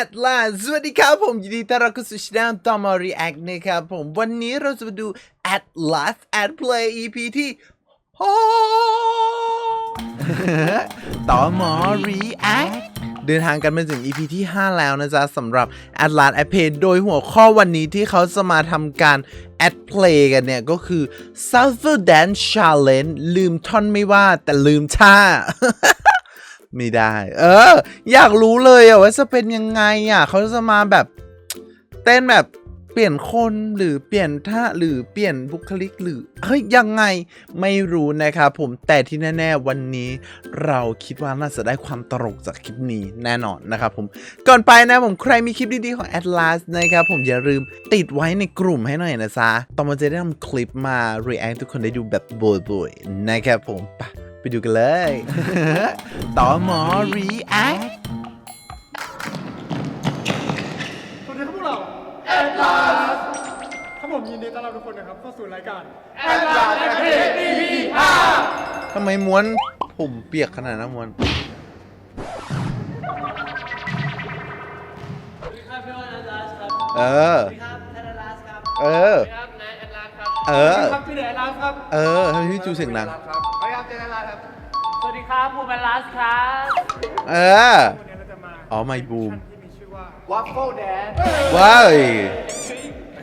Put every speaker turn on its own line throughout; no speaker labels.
at last สวัสดีครับผมยินดีต้อนรับเข้าสู่ช่องตอมอ react นะครับผมวันนี้เราจะมาดู at last at play EP ที่หกตอมอ react เดินทางกันมาถึง EP ที่ 5 แล้วนะจ๊ะสำหรับ at last at play โดยหัวข้อวันนี้ที่เขาจะมาทำการ at play กันเนี่ย ก็คือ Southern Dance Challenge ลืมท่อนไม่ว่าแต่ลืมท่า ไม่ได้ เออ อยากรู้เลยอะว่าจะเป็นยังไงอะเขาจะมาแบบเต้นแบบเปลี่ยนคนหรือเปลี่ยนท่าหรือเปลี่ยนบุคลิกหรือเฮ้ยยังไงไม่รู้นะครับผมแต่ที่แน่ ๆ วันนี้ เราคิดว่าน่าจะได้ความตลกจากคลิปนี้แน่นอนนะครับผมก่อนไปนะผมใครมีคลิปดีๆของ Atlas นะครับผมอย่าลืมติดไว้ในกลุ่มให้หน่อยนะจ๊ะต่อมาจะได้นำคลิปมา react ทุกคนได้ดูแบบบ่อยๆนะครับผมปไป ดูกันเลยต่อหมอ react
สวัสดีครับพวกเราแอดลาสครับผมยินดีต้อนรับทุกคนนะครับเข้าสู่รายการแอดลาสเพจ EP
ทำไมม้วนผมเปียกขนาดนั้นม้วน
ครับพี่วันอัลลาสครับ
เออ เออ
ครับนายอัลลาสครับ
เออ
ครับพี่เดชแอดลาสครับ
เออทำไมพี่จูเสียงดัง
สวัสดีครับเจนแอดลาสครับ
สวัสดีครับภูมิอัลลาสครับ
เออ
วันนี้เราจะมา
อ๋อไมบูม
ที่มีชื่อว่า
Waffle Dance
ว้าย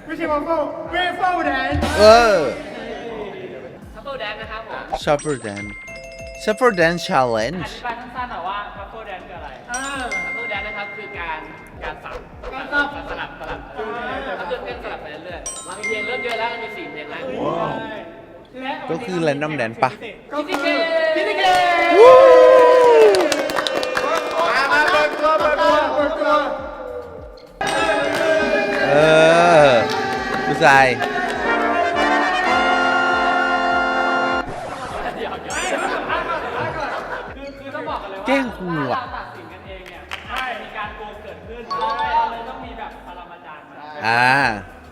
ไม่ใช่วัฟเฟิลเวฟเฟิลแดน
เออ
Waffle Dance นะครับผม
Shuffle Dance Shuffle Dance
อ
Challenge
ธิบายสั้นๆหน่อยว่า Waffle Dance คืออะไร
อ่า
Waffle Dance นะครับคือการการสับ
การ
และ
ก็คือ Random Dance ปะ
ก็คือพิธีเกมามาเปิดตัวเปิดตัวเปิดตัว
เออผู้ชาย
เดี๋ยวเดี๋ยวคือคือต้องบอกกันเลยว่า
แกล้งครูอะ
ถ้าเราตัดสินกันเองเนี่ยใช่มีการโกงเกิดขึ้นเราเลยต้องมีแบบปรมาจารย์มา
อ่า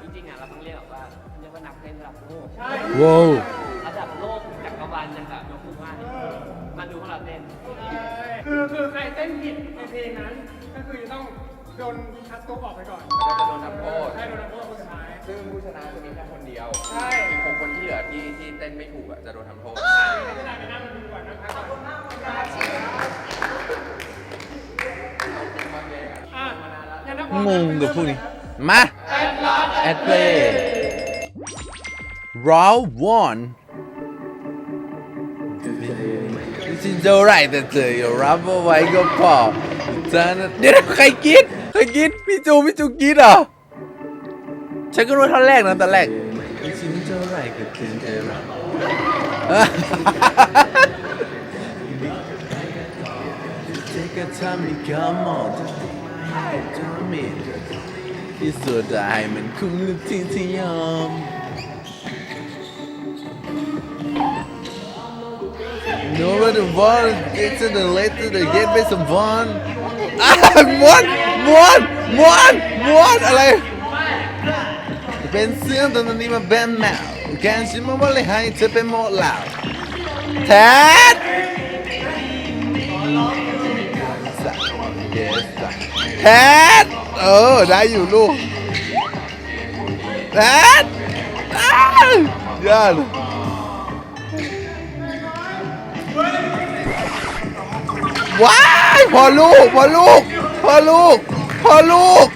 จริงๆอะเราต้องเรียกว่าเรียกว่านักเต้นระดับโลก
ว้าว
ง
งกับ
พวกนี้ มา at play round one จริงๆเท่าไหรแต่เธออย่ารับเอาไว้ก็พอเธอน่ะเดี๋ยวใครกินใครกินพี่จูพี่จูกินเหรอฉันก็รู้ท่อนแรกนะตอนแรกจริงๆเท่าไหรก็ จะรับเออ Take a time to come on to me ที่สุดท้ายมันคงนึกที่ที่ยอม No matter what get to the later to get me some fun อะมวนมวนมวนมวนอะไรเป็นเสื้อตอนนี้มาเป็นแมวแกนชิมมาว่าเลยให้เธอเป็นหมดแล้วแทด แพทเออ ได้อยู่ลูกแพทอ้าวยอดว้ายพอลูกพอลูกพอลูกพอลูก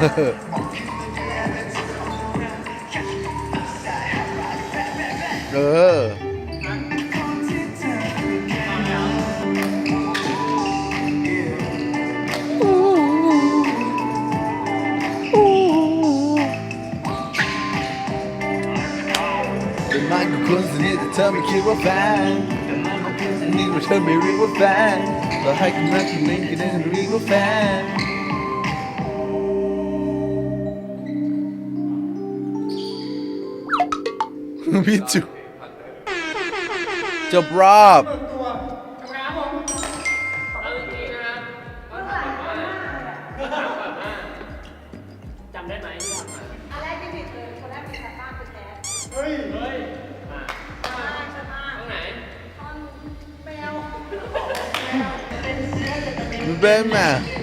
เออ เออเป็นมากกว่าคนสนิทแต่เธอไม่คิดว่าแฟนนี่ว่าเธอไม่เรียกว่าแฟนต่อให้คุณรักคุณเล่นก็ได้เรียกว่าแฟนพี่จู จบรอบ
น
แเมมา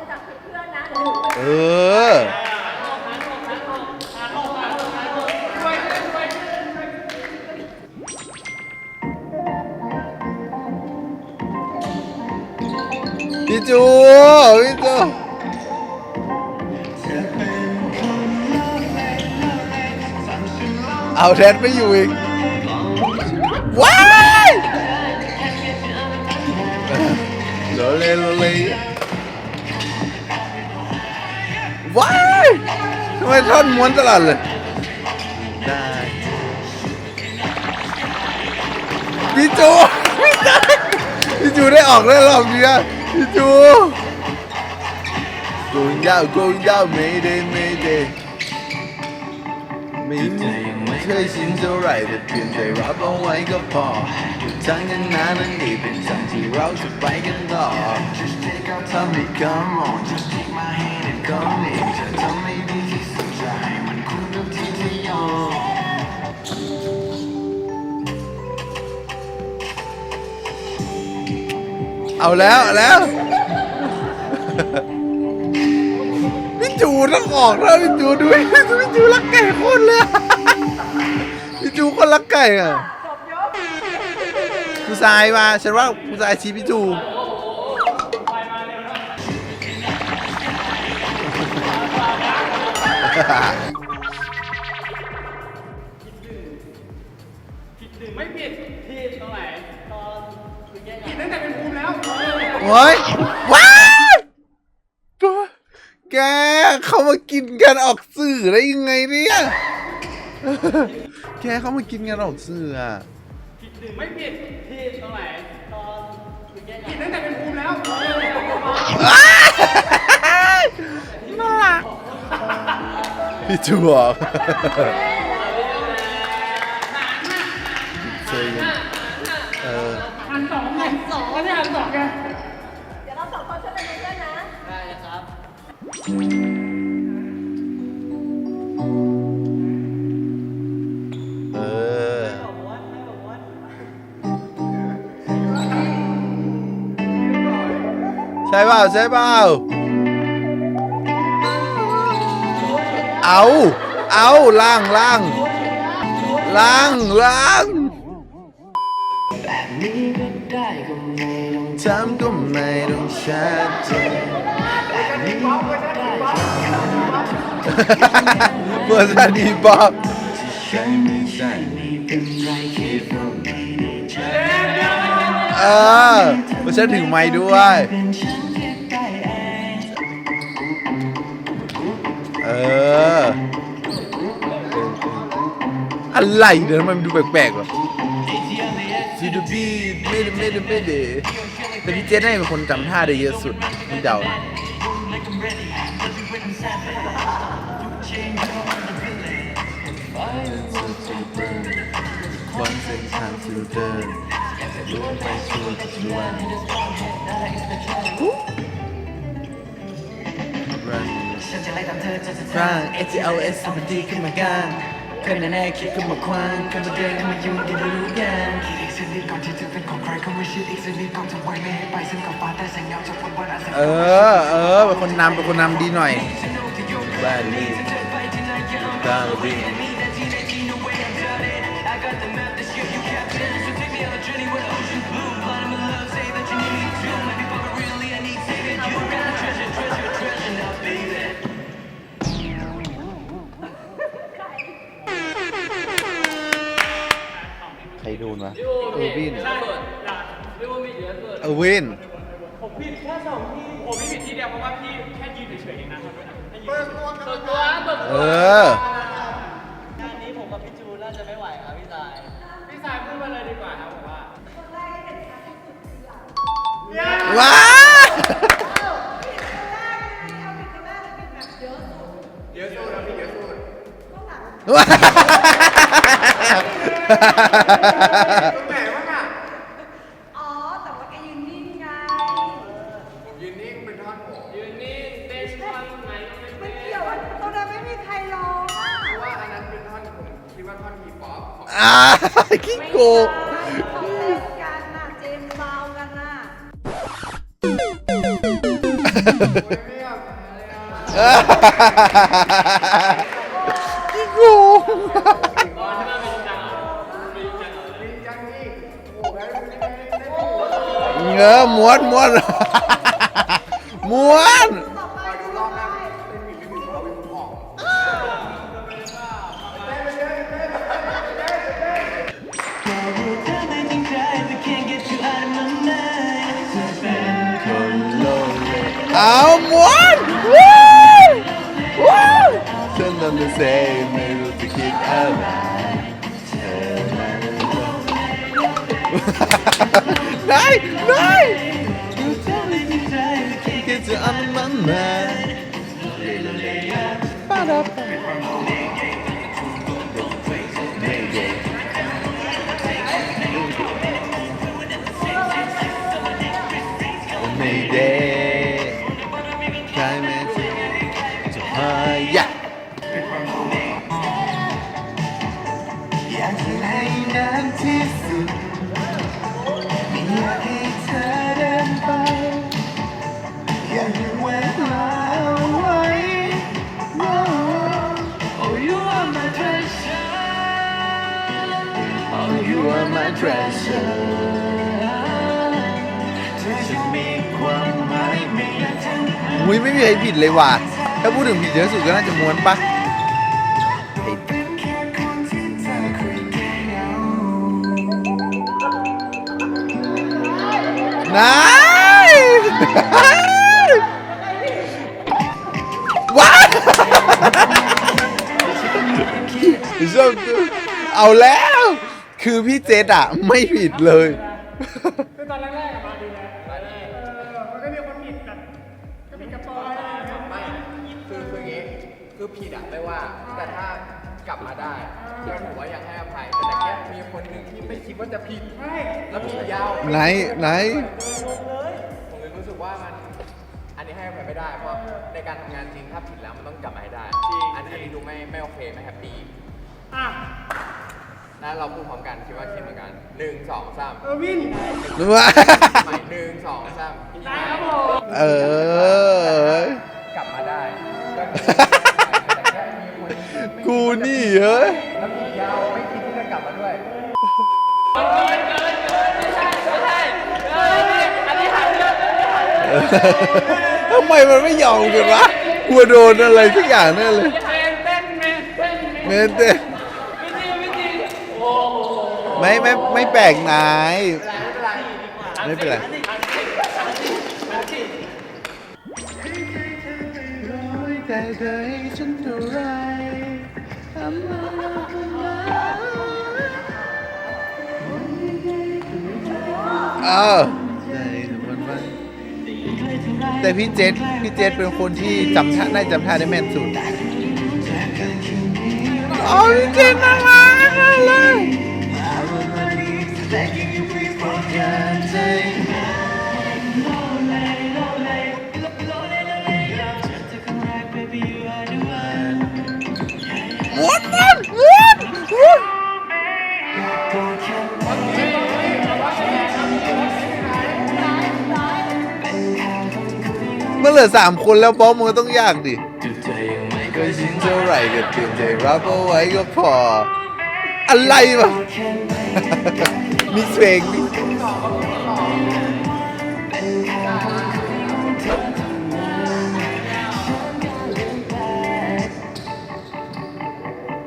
น
จา
กเพื่อนๆนะเดี๋ยวหนูไป
เออ พี่จู พี่จู เอาแทนไม่อยู่อีก ว้ายโลเลโลเลว้ายทำไมท่อนม้วนตลอดเลย ได้พี่จูไม่ได้พี่จูได้ออกได้รอบเนี้ยพี่จู going down going down mayday mayday ไม่ไม่ เคยชินเท่าไรแต่เพียงแต่รับเอาไว้ก็พออยู่ทางกันนานั้นนี่เป็นทางที่เราจะไปกันต่อทำให้ come on just take my hand and come in จะทำให้ดีที่สุดให้มันคุ้มกับที่จะยอมเอาแล้วแล้ว จูต้องออกแล้วพี่จูดูพี่จูรักไก่โคตรเลยอะพี่จูคนรักไก่อะ
จบยก
ผู้ชายมาฉันว่าผู้ชายชี้พี่จู
ไม่ผิดผิดตรงไหนตอนคือแก้
ผิดตั้งแต่เป็นภูมิแล้ว
โอ้ยว้ายแกเขา มากินกันออกสื่อได้ยังไงเนี่ย แกเขามากินกันออกสื่ออะ
ไม่ผิดผิดตรงไหนตอนคือแก้
ผิดตั้งแต่เป็นภูมิแล้ว
น่ารักพี่จูบอกเจอยังเออ
หันสองหันสองไม่ใช่หันสองไง
เดี๋ยวเราสองคนช่วยกันดูเพื่อนนะ
ได้ครับ
ใช่เปล่าใช่เปล่าเอาเอาล่างล่างล่างล่างแบบนี้ก็ได้ก็ไม่ต้องทำก็ไม่ต้องชัดเจนเวอร์ชันดีบ๊อบเออเวอร์ชันถึงไม้ด้วย เออ อะไรเดี๋ยวมันดูแปลกๆวะซีดูบีไม่ได้ไม่ได้ไม่ได้แต่พี่เจนน่าเป็นคนจำท่าได้เยอะสุดที่เดาวันเส้นทางที่เดินรู้ไปชั่วทุกวัน
ฉันจะไล่ตามเธอจนสุด
สร้า
ท้างย
SLS มันดีขึ้นมากันเคยแน่ๆคิดขึ้นมาควางขึ้นมาเดินขึ้นมายุ่งกันรู้กัน
คิดอีกสักนิดก่อนที่จะเป็นของใครก็ไม่คิดอีกสักนิดก่อนจะปล่อยไม่ให้ไปซึ่งกับฟ้าแต่แสงเงาจากฝนบนอาสา
เออ เออเป็นคนนำเป็นคนนำดีหน่อย บ้านนี่ตาวิ่ง ดนวะ
พี่โอ
เออ
ผิ
วิ
ด
น
เยอะสุดพี่โอมีเยอะสุด
เออวิน
ผมผิดแค่สองที่ผมไม่ผิดที่เดียวเพราะว่าพี่แค่ยืนเฉยๆเองนะให้ยืน
ส่วนตัวส่วน
เอ
ตัว
อ
งานนี้ผมกับพี่จูน่าจะไม่ไหวครับพี่สาย
พี่สายพูดมาเลยดีกว่าครับผมว่า
คนแรกที่เห็นชัดที่สุดคือหลัง
ว้า
เอาผิดคนแรกเลยเป็นแบบเยอะสุด
เยอะสู้แล้ว พี่เยอะสู้
ก็หลังอ๋อ แต่ว่าแกยืนนิ่งไง
ผมยืนนิ่งเป็นท่อนผม
ยืนนี่เต้นท่อนไหนก็ไม่
มัน
เต้น
เกี่ยวว่าตรงนั้นไม่มีใครร้องอะ
เพราะว่าอันนั้นเป็นท่อนผมคิดว่าท่อนฮีป๊อปของ
อ่าขี้โกง
เขาเล่นกันน่ะ เจมส์บาวน์กันน่ะ
ขี้โกง
บอล เงอ
ม้วนม้วนม้วน
ต่อไปดูรอบหน้า
เอาม้วนวู้วู้ฉัน ได้ได้คิดจ
treasure เธอจะมีความหมายไม่อยากจะ
อุ้ยไม่มีใครผิดเลยว่ะ ถ้าพูดถึงผิดเยอะสุดก็น่าจะม้วนปะ
เป็นแค่คนที่เธอคุยแค่เหงา
นายว้าวชอบเอาแล้ว คือพี่เจษอะไม่ผิดเลย
คือตอนแรกๆอะมาดีนะเออมันก็มีคนผิดกันก็ผิดกับปอยอะไรอย่างเงี้ย
ไม่คือคืออย่างงี้คือผิดอะไม่ว่า แต่ถ้ากลับมาได้ก็ถือว่ายังให้อภัยแต่แค่มีคนหนึ่งที่ไม่คิดว่าจะผิด
ใช่
แล้วผิดยาว
ไหนไหน
ผมเลยรู้สึกว่ามัน อันนี้ให้อภัยไม่ได้เพราะในการทำงานจริงถ้าผิดแล้วมันต้องกลับมาให้ได้อันอันนี้ดูไม่ไม่โอเคไม่แฮปปี้
อะ
แล้วเราพูดพร้อมกันคิดว่าคิดเหมือนกันหนึ่งสองสาม
เออวิน
รู้ว่า
ใหม่หนึ่งสองสามพี่
ได้
นาย
ครับผม
เออ
กลับมาได้ก็คือแต่แค่มีคนไม่
กูนี่เฮ้ย
แล้วผิดยาวไม่คิดที่จะกลับมาด้วย
เกินเกินเกินไม่ใช่ไม่ใช่เออนี่อันนี้หาเรื่องอันนี้หาเรื่อง
ทำไมมันไม่ยอมกันวะกลัวโดนอะไรสักอย่างแน่เลย
เต้นเต้นเมนเต้น
ไม่ไม่ไม่แปลกนายไม่เป็นไรแต่เธอให้ฉันเท่าไรทำไมเออแต่พี่เจษพี่เจษเป็นคนที่จำท่าได้จำท่าได้แม่นสุดอ๋อพี่เจษน่ารักเลย ม้วนม้วนม้วนม้วนเมื่อเหลือสามคนแล้วบอสมันก็ต้องยากดิก็ชิงเท่าไหร่ก็เตรียมใจรับเอาไว้ก็พอ อะไรวะ มิกซ์เพลง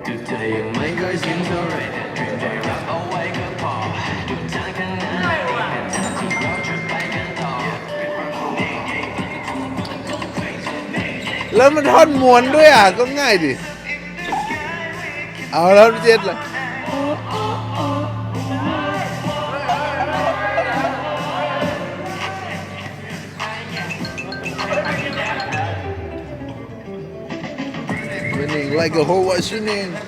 จุ
ดใจยังไม่เคยสิ้นเท่าไรแต่เตรียมใจรับเอาไว้ก็พอดูทางข้างหน้าเป็นทางที่เราจะไปกันต่อ
แล้วมันท่อนม้วนด้วยอะก็ง่ายดิ เอาแล้วเจ็ดเลย name? Like a whole what's your name?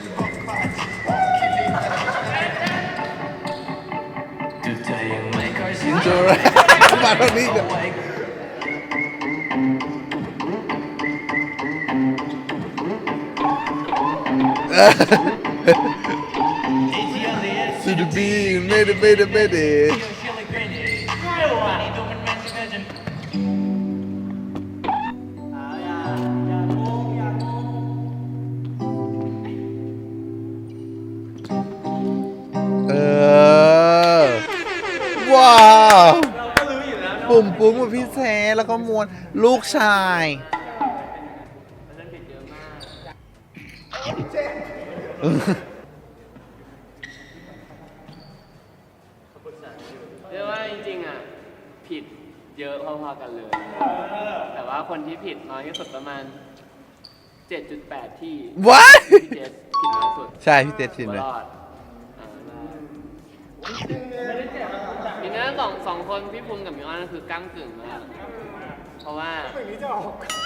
To the beat, made it, made it, made it. มวนลูกชาย
มันเล่นผิดเยอะมากเรียกว่าจริงๆอะผิดเยอะพอๆกันเลย แต่ว่าคนที่ผิดน้อยที่สุดประมาณ 7.8 ที่
ว้าย
พี่เจสผิดน้อยสุด
ใช่พี่เจสผิดเลย
รอดอ่าทีนี้สองสองคนพี่ภูมิกับมิวอันก็คือก้ากึ่งมาก เพราะว่า
อย่างนี้จะออก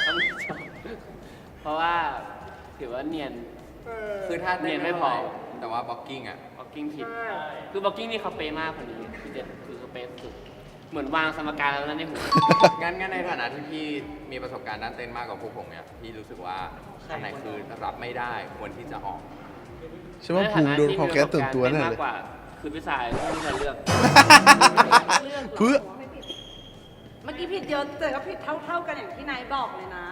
ต้องชอบเพราะว่าถือว่าเนียน
เออ
คือถ้า
เนียนไม่พอ
แต่ว่าบล็อกกิ้งอะ
บล็อกกิ้งผิด คือบล็อกกิ้งนี่เขาเป๊ะมากคนนี้คือเจ็ดคือเขาเป๊ะสุด เหมือนวางสมการแล้วนะในหัว
งั้นงั้นในฐานะที่พี่มีประสบการณ์ด้านเต้นมากกว่าพวกผมเนี่ยพี่รู้สึกว่าอันไหนคือรับไม่ได้ควรที่จะออก
ฉันว่าภูมิโดนพอแก๊สตื่นตัวแน่
มา
เล
ก
ย
กว่า คือพี่สายที่จะเลือก
เพื่อ
เมื่อกี้ผิดเยอะแต่ก็ผิดเท่า ๆ กันอย่างที่นายบอกเลยนะ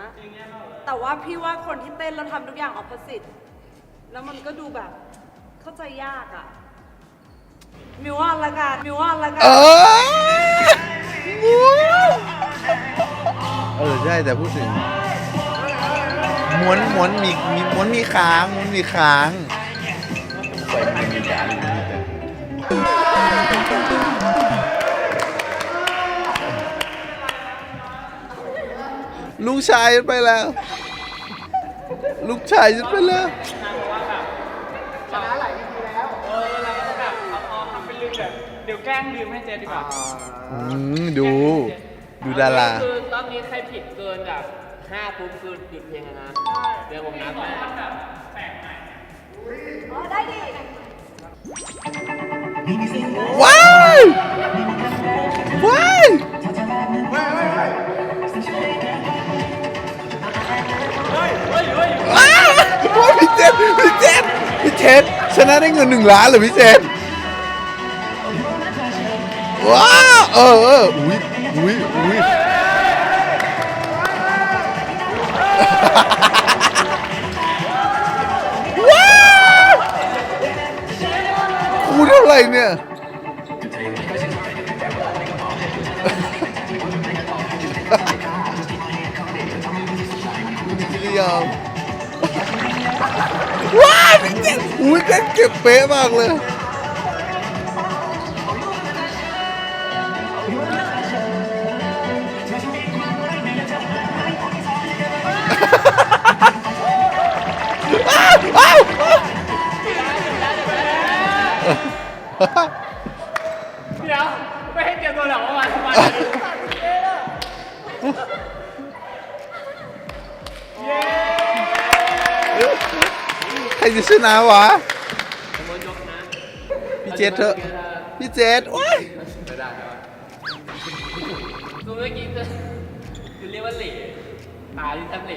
แต่ว่าพี่ว่าคนที่เต้นแล้วทำทุกอย่างออ p o s i t e แล้วมันก็ดูแบบเข้าใจยากอะมิวว่าละกันมิวว่าละกั
เออเออใช่แต่พูดถึงม้วนม้วนมีมีม้วนมีค้างม้วนมีค้าง ลูกชายฉันไปแล้ว ลูกชายฉันไปแล้ว
ชนะหลายทีแล้ว เออเราก็แบบเอาเอาทำเป็นลืมแบบเดี๋ยวแกล้งลืมให้เจดีกว่า
อืมดู ดูดารา
คือรอบนี้ใครผิดเกินแบบห้าปุ๊บคือหยุดเพลงเลยนะเดี๋ยวผมนับให้
อ๋อได้ดิ
ว้ายว้าย เจนพี่เจนพี่เจนชนะได้เงินหนึ่งล้านเหรอพี่เจนว้าเออเอออุ้ยอุ้ยอุ้ยว้าคูเท่าไหร่เนี่ยพี่ลียอง ว้าวพี่เจนอุ้ยเจนเก็บเป๊ะมากเลย
เดี๋ยวไม่ให้เตรียมตัวหรอกว่าวันวัน
ใคร จะชนะวะ
สมมติยกนะ
พี่เจษเถอะพี่เจนโอ้ย
ไม่ได้ใช่ไหม
คือเมื่อกี้คือคือเรียกว่าเหล่ตาที่ทำเหล่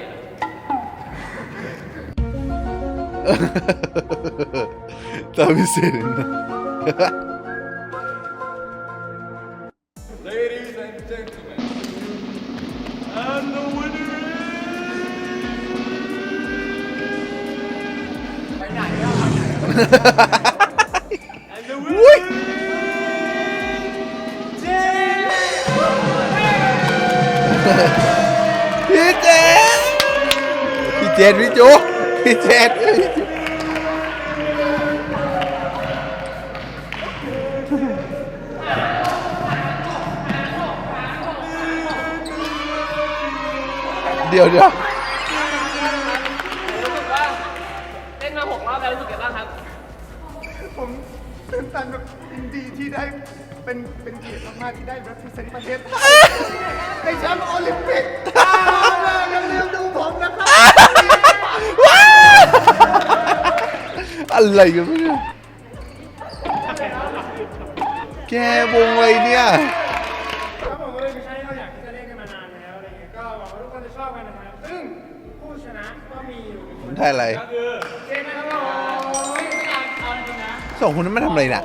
ตา
อุ้
ยพี่เจนพี่เจนพี่จูพี่เจนเดี๋ยวเดี๋ยว
เป็
นเป็นเกียรติมากๆที่ได้ represent ประเทศไทยในแชมป์โอลิมปิกอย่าลืมดูผมนะครับ
อะไรกันเนี่ยแกวงอะไรเนี่ย
คอ
ไง
ค
นนั้นะม่
ด้อะไร
สองคนนั้นมาทำอะไรน่ะ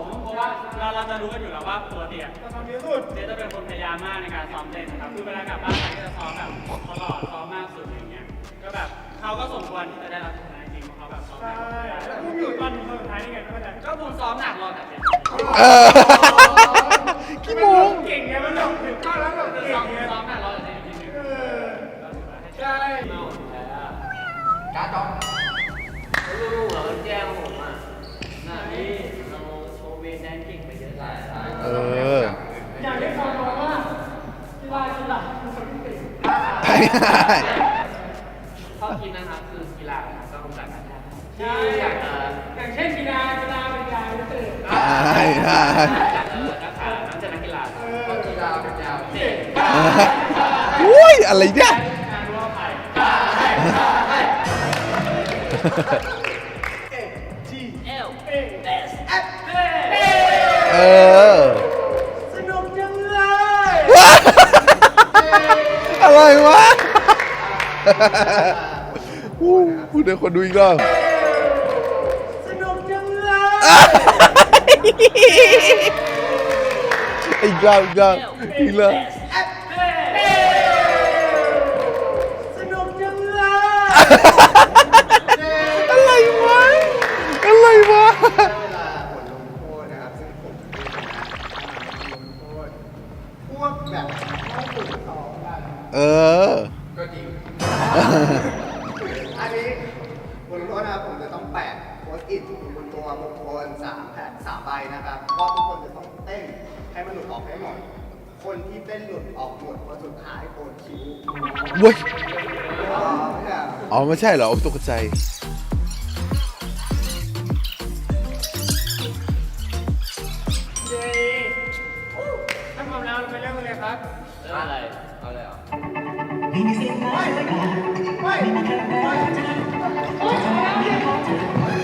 เพราะว่าเราเราจะรู้กันอยู่แล้วว่าปกติอะ
จะทำเยอะสุด
เจ๊จะเป็นคนพยายามมากในการซ้อมเต้นนะครับคือเวลากลับบ้านไปก็จะซ้อมแบบตลอดซ้อมมากสุดอย่างเงี้ย ก็แบบเขาก็สมควรที่จะได้รับชนะจริงเพราะเขาแบบซ้อมห
ใช่
นัก
แล้วพุ่มอยู่ตอนสุดท้ายนี่ไงไม่เข้าใจ
ก็บุญซ้อมหนักรอแต่เจ็บ
เออขี้โมง
เก่งไงมันแบบถึงข้าวแล้วแบบเก่
ซ้องม
ไง
ซ้อมหนักรอแต่เจ็บจริง
เออใช่
เมาแพ้อะ
การ์ดจอ
แล้วลูกๆเหรอมันแกล้งผมอะน่ะนี่เราโชว์เวทแดนเก่งไป เอย
เออ
ยากได้ฟังน้อยว่ากีฬากีฬาคือคนที่เก่ง
ใช่
ข้อคิดนะครับคือกีฬานะครับต้องรู้จักกันนะที่อยากจะ
อย่างเช่นกีฬากีฬาเป็นกีฬาพิเศษ
ใช่ใช่
น้ำใจนักกีฬา
ก็กีฬาเป็นยาว
เด็ก
อุ้ยอะไรเนี่ย
ออส
นุกจังเลย
อะไรวะอู้หูเดี๋ยวคนดูอีกรอบ
สนุกจังเลย
อีกรอบอีกรอบอีกรอบ
คนที่เต้นหลุดออกหมดคนสุดท้ายโกนคิ้ว
เว้ย
อ๋อเนี่ย
อ๋อ ไม่ใช่เหรอโอ้ตกใจ
เย้ถ้าพร้อมแล้วเราไปเริ่มกันเลยครับ
เรื่องอะไร
เอาเลยเหรอ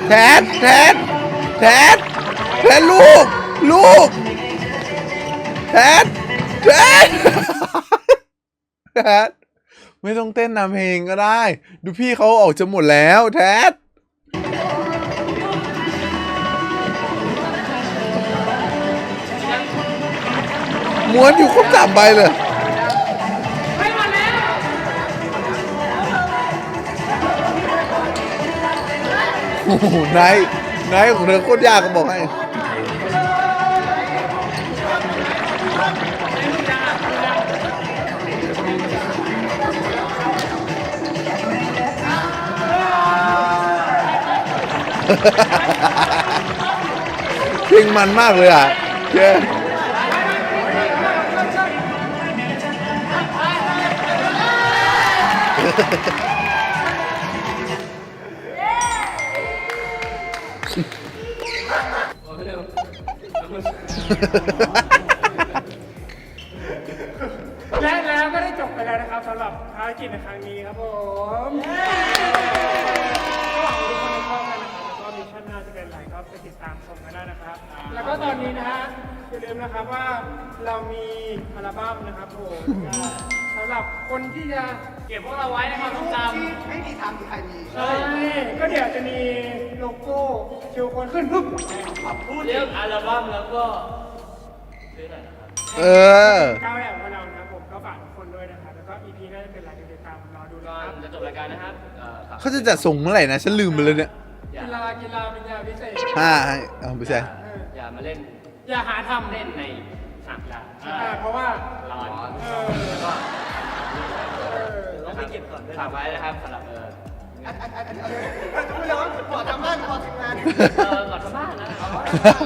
แทนแทนแทนแทนลูก ลูก แทน แทนแทนไม่ต้องเต้นนำเพลงก็ได้ ดูพี่เขาออกจะหมดแล้วแทนม้วนอยู่ครบสามใบเลยโอ้โหไนท์ไนท์ของเธอโคตรยากก็บอกให้ เพลงมันมากเลยอะเจ๊
นะครับว่าเรามีอัลบั้มนะครับผมสำหรับคนที่จะ
เก็บพวกเราไว้ในความทรงจ
ไม่มีทางมีใครมีำใช่ก็เดี๋ยวจะมีโลโก้คิวคนขึ้นปุ๊บ
พูดเรื่องอัลบั้มแล้วก็ซื้อหน่อยนะครับ
เออ
ก้าวแหลมของเรานะครับผมก็ฝากทุกคนด้วยนะครับแล้วก็ EP น่าจะเป็นอะไรติดตามรอดูนะ
ก่อ
คนรับ
จะจบรายการนะครับเอ่อฝาก
เขาจะจัดส่งเมื่อไหร่นะ ฉันลืมไปเลยเนี่ย
อย่า
กีฬากีฬาเป็นยาพิเศษ
ห้าให้เอาไปใช่
เออ
อย่ามาเล่น
อย่าหาทำ
เล่นในสนามกีฬา
อ่าเพราะว่า
ร้อน
เออ
แล้วก็
เออ
ต้องไปเก็บก่อนฝากไว้นะครับสำหรับเออ
อันอันอันอันอันคุณร้อนขอทำบ้านขอทำงาน
เออก่อนทำบ้านนะ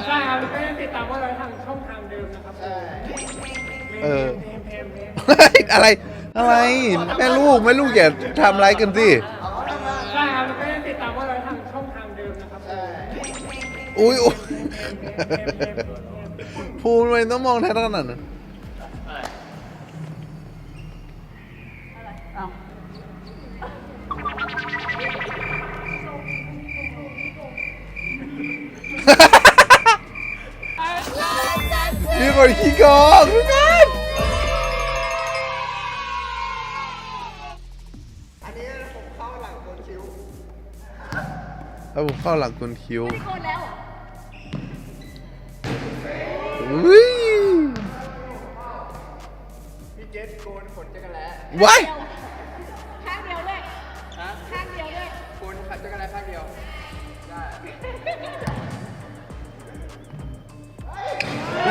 ใช่ครับก็ยังติดตามพวกเราทางช่องทางเดิมนะครับ
เออ
เพมเพมเพม
เฮ้ยอะไร อะไร แม่ลูกแม่ลูกอย่าทำไรายกันสิ
ใช่ครับก็ยังติดตามพวกเราทางช่องทางเดิมนะครับ
อุ้ยอุ๊ย
เพมเพมเพม
ภูมิทำไมต้องมองแท้ขนาดนั้น
อะไร
มีคนขี้โกงทุกคน
อันนี้ผมเข้าหลังคิ้ว
แล้วผมเข้าหลังคนคิ้ว
ไม่โกนแล้วเหรอ
อุ้ย
พี่เจสโกนขนจักรแล้
ว้าย
ข้างเดียวเลยข้างเดียวเลย
โกนขัดจักรแล้ข้างเดียว ได้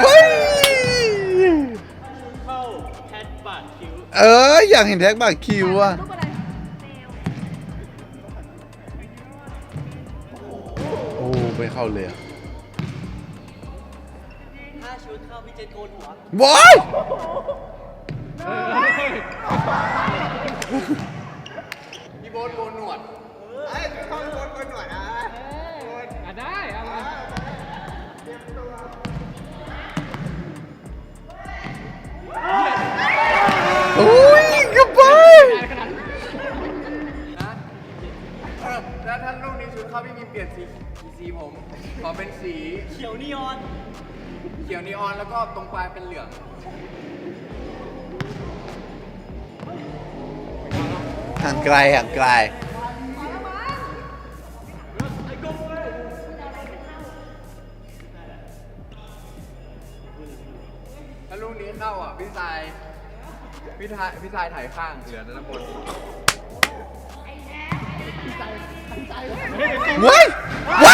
ว้าย
เข้าแคทบาดคิ้ว
เอออยากเห็นแท็กบักคิ้วอะ
รูปอะไร
โอ้ไม่เข้าเลยอะ
เข้าพี่เจนโกนหัว
ว้าย
พี่โบ๊ทโกนหนวด
ไอ้ยเขาโกนโกนหน่อยนะ
อะได้เอามา
อุ้ยกระไป
นะเออแล้วท่านลูกนี้ชุดเข้าพี่มีเปลี่ยนสีสีผม ขอเป็นสี
เขียวนีออน
เขียวนีออนแล้วก็ตรงปลายเป็นเหลือง
ห่างไกลห่างไกล
ถ้าลูกนี้เข้าอะ พี่ทรายพี่ทายพี่ทรายถ่ายข้างเหลือนันบน
ว้ายว้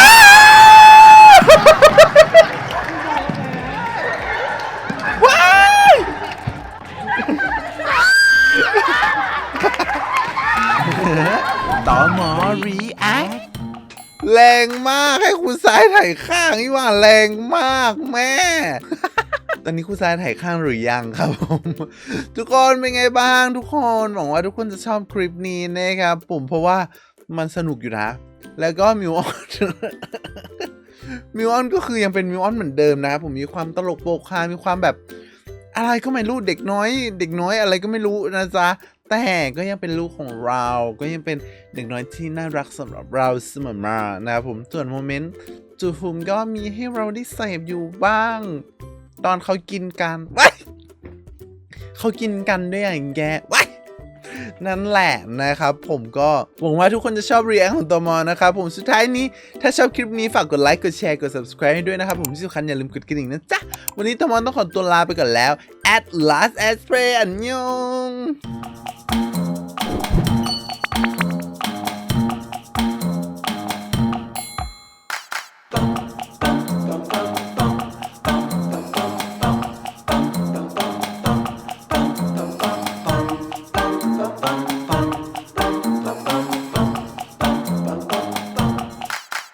าย ถ่ายข้างนี่หว่าแรงมากแม่ ตอนนี้คุณซายถ่ายข้างหรือยังครับผม ทุกคนเป็นไงบ้างทุกคนหวังว่าทุกคนจะชอบคลิปนี้นะครับผมเพราะว่ามันสนุกอยู่นะ แล้วก็มิวออนมิวออนก็คือยังเป็นมิวออนเหมือนเดิมนะครับผมมีความตลกโปกฮามีความแบบอะไรก็ไม่รู้เด็กน้อย เด็กน้อยอะไรก็ไม่รู้นะจ๊ะแต่ก็ยังเป็นลูกของเรา ก็ยังเป็นเด็กน้อยที่น่ารักสำหรับเราเสมอมานะครับผมส่วนโมเมนต์ จูฟุมก็มีให้เราได้เสพอยู่บ้าง ตอนเขากินกันว้ายเขากินกันด้วยอย่างแกว้ายนั่นแหละนะครับผมก็หวังว่าทุกคนจะชอบรีแอคของตัวมอนะครับผมสุดท้ายนี้ถ้าชอบคลิปนี้ฝากกดไลค์กดแชร์กด subscribe ให้ด้วยนะครับผมที่สำคัญอย่าลืมกดกระดิ่งนะจ๊ะ วันนี้ตัวมอนต้องขอตัวลาไปก่อนแล้ว at last as pray อันยอง